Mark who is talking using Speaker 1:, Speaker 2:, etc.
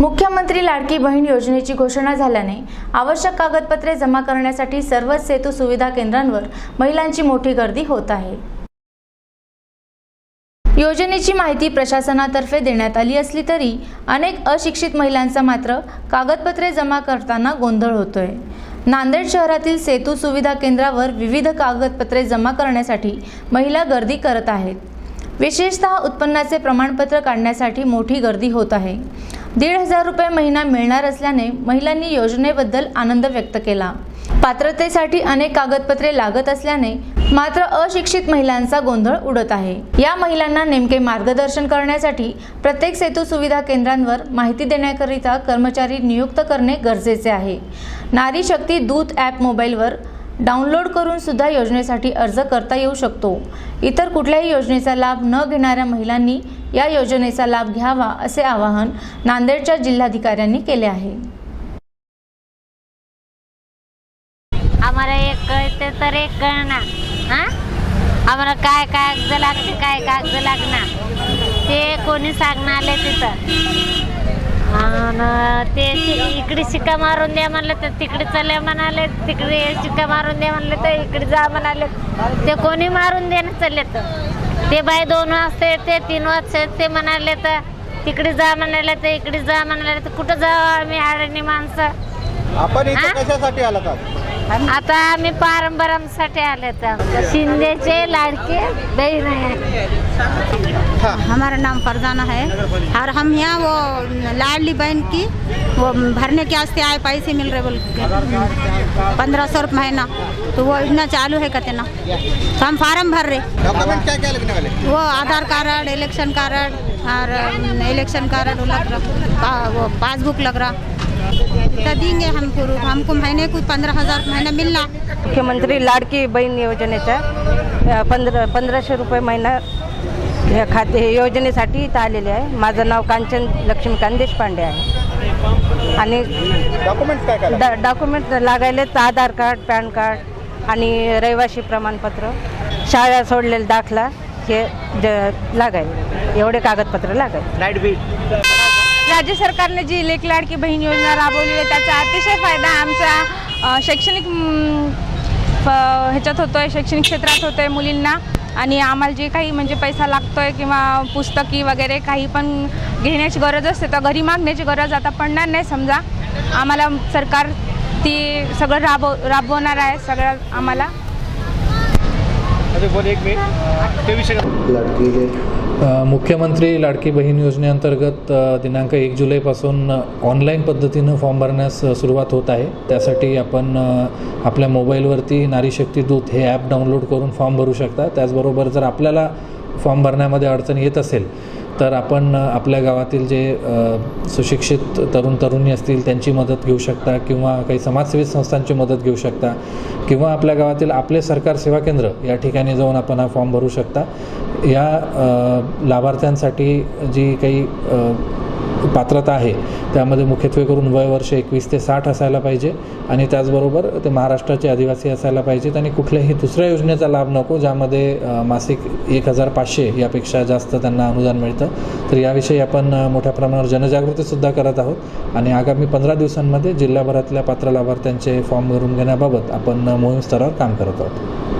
Speaker 1: मुख्यमंत्री लाडकी बहीण योजनेची घोषणा झाल्याने आवश्यक कागदपत्रे जमा करण्यासाठी सर्वच सेतू सुविधा केंद्रांवर महिलांची मोठी गर्दी होत आहे. योजनेची माहिती प्रशासनातर्फे देण्यात आली असली तरी अनेक अशिक्षित महिलांचा मात्र कागदपत्रे जमा करताना गोंधळ होतोय. नांदेड शहरातील सेतू सुविधा केंद्रावर विविध कागदपत्रे जमा करण्यासाठी महिला गर्दी करत आहेत. विशेषतः उत्पन्नाचे प्रमाणपत्र काढण्यासाठी मोठी गर्दी होत आहे. दीड हजार रुपये महिना मिळणार असल्याने महिलांनी योजनेबद्दल आनंद व्यक्त केला. पात्रतेसाठी अनेक कागदपत्रे लागत असल्याने मात्र अशिक्षित महिलांचा गोंधळ उडत आहे. या महिलांना नेमके मार्गदर्शन करण्यासाठी प्रत्येक सेतू सुविधा केंद्रांवर माहिती देण्याकरिता कर्मचारी नियुक्त करणे गरजेचे आहे. नारी शक्ती दूत ॲप मोबाईलवर डाउनलोड करून सुद्धा योजनेसाठी अर्ज करता येऊ शकतो. इतर कुठल्याही योजनेचा लाभ न घेणाऱ्या महिलांनी या योजनेचा लाभ घ्यावा असे आवाहन नांदेडच्या जिल्हाधिकाऱ्यांनी केले आहे.
Speaker 2: आम्हाला एक कळते तर एक कळणार. हा? आम्हाला काय कागद लागते काय कागद लागणार? ते कोणी सांगणार तिथं? आणि ते इकडे शिक्का मारून द्या म्हणलं तर तिकडे चल्या म्हणाले तिकडे शिक्का मारून द्या म्हणलं तर इकडे जा म्हणाले ते कोणी मारून देणं चालले तर ते बाय दोन वाजता येते तीन वाजता येते म्हणाले तर तिकडे जा म्हणाले तर इकडे जा म्हणाले तर कुठं जावं आम्ही अडणी माणसं
Speaker 3: आपण? कशासाठी आलात आज?
Speaker 2: आता आम्ही पारंपरासाठी आले तर. शिंदेचे लाडके बहीण आहे.
Speaker 4: हमारा नाम फरजाना है। और हम यहाँ वो लाडली बहन की वो भरने के वास्ते आए पैसे मिल रहे बोल के। पंद्रह सौ रुपये महीना। तो वो इतना चालू है कहते ना। तो हम फार्म भर रहे।
Speaker 3: डॉक्यूमेंट क्या क्या लगने वाले?
Speaker 4: वो आधार कार्ड इलेक्शन कार्ड और इलेक्शन कार्ड वो लग रहा। वो पासबुक लग रहा। तो देंगे हम प्रूफ हमको महीने को पंद्रह हज़ार महीना मिलना।
Speaker 5: मुख्यमंत्री लाडकी बहीण योजनेच्या पंधरा पंधराशे रुपये महिना या खाते हे योजनेसाठी इथं आलेले आहे. माझं नाव कांचन लक्ष्मीकांत देशपांडे आहे. आणि
Speaker 3: डॉक्युमेंट काय काय लागतात?
Speaker 5: डा डॉक्युमेंट लागायलेत आधार कार्ड पॅन कार्ड आणि रहिवासी प्रमाणपत्र. शाळा सोडलेला दाखला हे ज लागाय एवढे कागदपत्र लागाय
Speaker 6: राज्य सरकारने जी लेख लाडकी बहीण योजना राबवली आहे त्याचा अतिशय फायदा आमचा शैक्षणिक ह्याच्यात होतो आहे शैक्षणिक क्षेत्रात होतो आहे मुलींना. आणि आम्हाला जे काही म्हणजे पैसा लागतो आहे किंवा पुस्तकी वगैरे काही पण घेण्याची गरज असते तर घरी मागण्याची गरज आता पडणार नाही समजा. आम्हाला सरकार ती सगळं राबव राबवणार आहे सगळं आम्हाला.
Speaker 3: बोल एक मिनिट ते विषय
Speaker 7: अ, मुख्यमंत्री लाडकी बहीण योजनेअंतर्गत दिनांक एक जुलैपासून ऑनलाईन पद्धतीनं फॉर्म भरण्यास सुरुवात होत आहे. त्यासाठी आपण आपल्या मोबाईलवरती नारी शक्ती दूत हे ॲप डाउनलोड करून फॉर्म भरू शकता. त्याचबरोबर जर आपल्याला फॉर्म भरण्यामध्ये अडचण येत असेल तर आपण आपल्या गावातील जे सुशिक्षित तरुण तरुणी असतील त्यांची मदत घेऊ शकता किंवा काही समाजसेवी संस्थांची मदत घेऊ शकता किंवा आपल्या गावातील आपले सरकार सेवा केंद्र या ठिकाणी जाऊन आपण हा फॉर्म भरू शकता. या लाभार्थ्यांसाठी जी काही पात्रता आहे. त्यामध्ये मुख्यत्वे करून वय वर्ष एकवीस ते साठ असायला पाहिजे आणि त्याचबरोबर ते महाराष्ट्राचे आदिवासी असायला पाहिजेत आणि कुठल्याही दुसऱ्या योजनेचा लाभ नको ज्यामध्ये मासिक एक हजार पाचशे यापेक्षा जास्त त्यांना अनुदान मिळतं. तर याविषयी आपण मोठ्या प्रमाणावर जनजागृतीसुद्धा करत आहोत आणि आगामी पंधरा दिवसांमध्ये जिल्हाभरातल्या पात्र लाभार्थ्यांचे फॉर्म भरून घेण्याबाबत आपण मोहीम स्तरावर काम करत आहोत.